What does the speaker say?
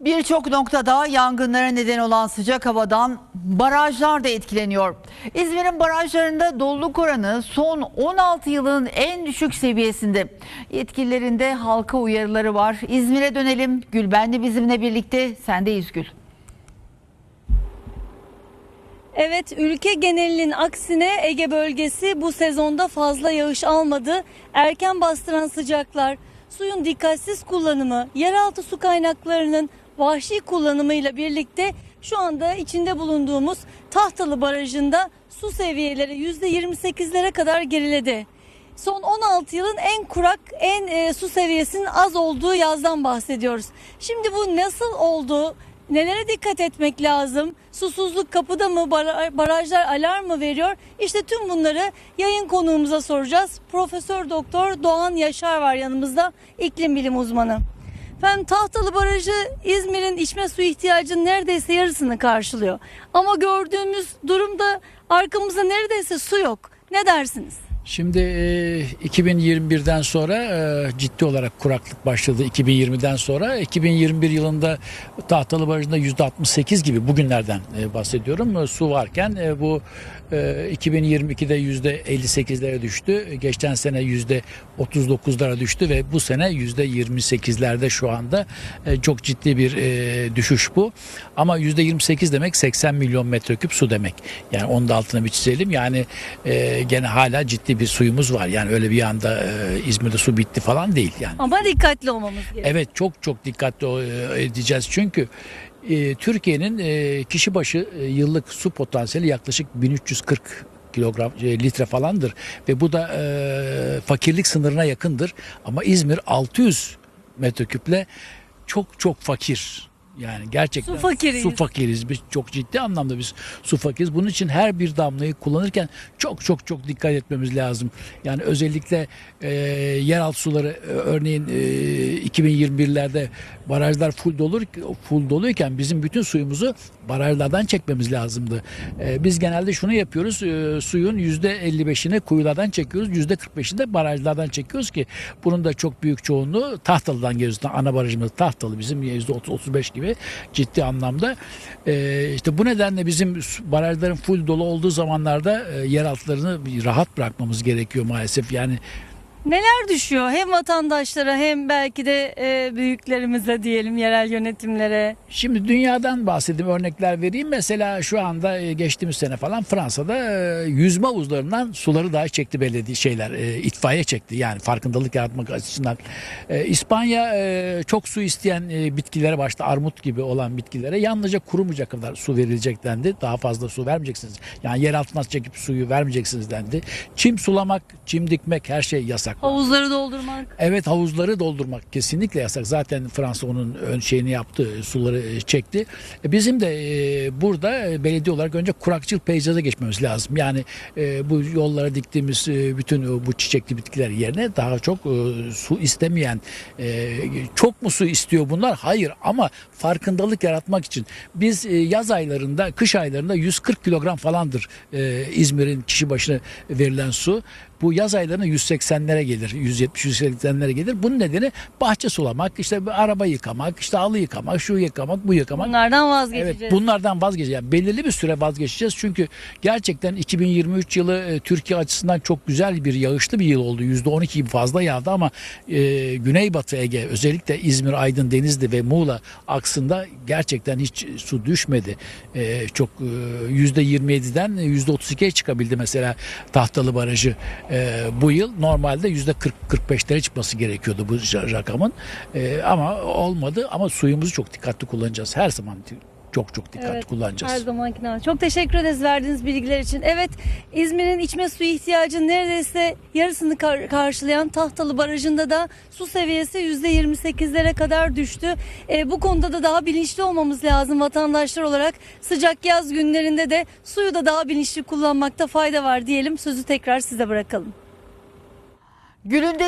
Birçok noktada yangınlara neden olan sıcak havadan barajlar da etkileniyor. İzmir'in barajlarında doluluk oranı son 16 yılın en düşük seviyesinde. Yetkililerinde halka uyarıları var. İzmir'e dönelim. Gülbenli bizimle birlikte. Sendeyiz Gül. Evet ülke genelinin aksine Ege bölgesi bu sezonda fazla yağış almadı. Erken bastıran sıcaklar, suyun dikkatsiz kullanımı, yeraltı su kaynaklarının vahşi kullanımıyla birlikte şu anda içinde bulunduğumuz Tahtalı Barajı'nda su seviyeleri %28'lere kadar geriledi. Son 16 yılın en kurak, en e, su seviyesinin az olduğu yazdan bahsediyoruz. Şimdi bu nasıl oldu? Nelere dikkat etmek lazım? Susuzluk kapıda mı? Bara- Barajlar alarm mı veriyor? İşte tüm bunları yayın konuğumuza soracağız. Profesör Doktor Doğan Yaşar var yanımızda, iklim bilim uzmanı. Efendim Tahtalı Barajı İzmir'in içme su ihtiyacının neredeyse yarısını karşılıyor. Ama gördüğümüz durumda arkamızda neredeyse su yok. Ne dersiniz? Şimdi e, 2021'den sonra e, ciddi olarak kuraklık başladı 2020'den sonra. 2021 yılında Tahtalı Barajı'nda %68 gibi bugünlerden e, bahsediyorum. E, Su varken e, bu e, 2022'de %58'lere düştü. Geçen sene %39'lara düştü ve bu sene %28'lerde şu anda E, çok ciddi bir e, düşüş bu. Ama %28 demek 80 milyon metreküp su demek. Yani onun da altına bir çizelim. Yani e, gene hala ciddi bir suyumuz var. Yani öyle bir anda e, İzmir'de su bitti falan değil yani. Ama dikkatli olmamız gerekiyor. Evet çok çok dikkatli e, edeceğiz çünkü e, Türkiye'nin e, kişi başı e, yıllık su potansiyeli yaklaşık 1340 kilogram e, litre falandır ve bu da e, fakirlik sınırına yakındır ama İzmir 600 metreküple çok çok fakir. Yani gerçekten Su fakiriyiz. su fakiriz. Biz çok ciddi anlamda biz su fakiriz. Bunun için her bir damlayı kullanırken çok çok çok dikkat etmemiz lazım. Yani özellikle e, yeraltı suları e, örneğin e, 2021'lerde barajlar full dolu full doluyken bizim bütün suyumuzu barajlardan çekmemiz lazımdı. E, biz genelde şunu yapıyoruz. E, suyun %55'ini kuyulardan çekiyoruz. %45'ini de barajlardan çekiyoruz ki bunun da çok büyük çoğunluğu Tahtalı'dan geliyor. Ana barajımız Tahtalı bizim %30-35 gibi ciddi anlamda. E, işte bu nedenle bizim barajların full dolu olduğu zamanlarda e, yeraltılarını rahat bırakmamız gerekiyor maalesef. Yani Neler düşüyor hem vatandaşlara hem belki de e, büyüklerimize diyelim yerel yönetimlere. Şimdi dünyadan bahsedeyim örnekler vereyim. Mesela şu anda e, geçtiğimiz sene falan Fransa'da e, yüzme havuzlarından suları dahi çekti belediye şeyler e, itfaiye çekti. Yani farkındalık yaratmak açısından. E, İspanya e, çok su isteyen e, bitkilere başta armut gibi olan bitkilere yalnızca kurumayacak kadar su verilecek dendi. Daha fazla su vermeyeceksiniz. Yani yer altından çekip suyu vermeyeceksiniz dendi. Çim sulamak, çim dikmek her şey yasak. Havuzları doldurmak. Evet havuzları doldurmak kesinlikle yasak. Zaten Fransa onun ön şeyini yaptı, suları e, çekti. E, Bizim de e, burada e, belediye olarak önce kurakçıl peyzaja geçmemiz lazım. Yani e, bu yollara diktiğimiz e, bütün bu çiçekli bitkiler yerine daha çok e, su istemeyen, e, çok mu su istiyor bunlar? Hayır ama farkındalık yaratmak için biz e, yaz aylarında, kış aylarında 140 kilogram falandır e, İzmir'in kişi başına verilen su. Bu yaz aylarında 180'lere gelir, 170-180'lere gelir. Bunun nedeni bahçe sulamak, işte araba yıkamak, işte halı yıkamak, şu yıkamak, bu yıkamak. Bunlardan vazgeçeceğiz. Evet bunlardan vazgeçeceğiz. Yani belirli bir süre vazgeçeceğiz. Çünkü gerçekten 2023 yılı e, Türkiye açısından çok güzel bir yağışlı bir yıl oldu. %12 gibi fazla yağdı ama e, Güneybatı Ege özellikle İzmir, Aydın, Denizli ve Muğla aksında gerçekten hiç su düşmedi. E, çok e, %27'den %32'ye çıkabildi mesela Tahtalı Barajı e, bu yıl. Normalde %40-45'lere çıkması gerekiyordu bu rakamın. E, ama olmadı ama suyumuzu çok dikkatli kullanacağız. Her zaman çok çok dikkatli Evet, kullanacağız. Her zamanki gibi. Çok teşekkür ederiz verdiğiniz bilgiler için. Evet İzmir'in içme suyu ihtiyacının neredeyse yarısını kar- karşılayan Tahtalı Barajı'nda da su seviyesi %28'lere kadar düştü. E, bu konuda da daha bilinçli olmamız lazım vatandaşlar olarak. Sıcak yaz günlerinde de suyu da daha bilinçli kullanmakta fayda var diyelim. Sözü tekrar size bırakalım. Gül'ün dediği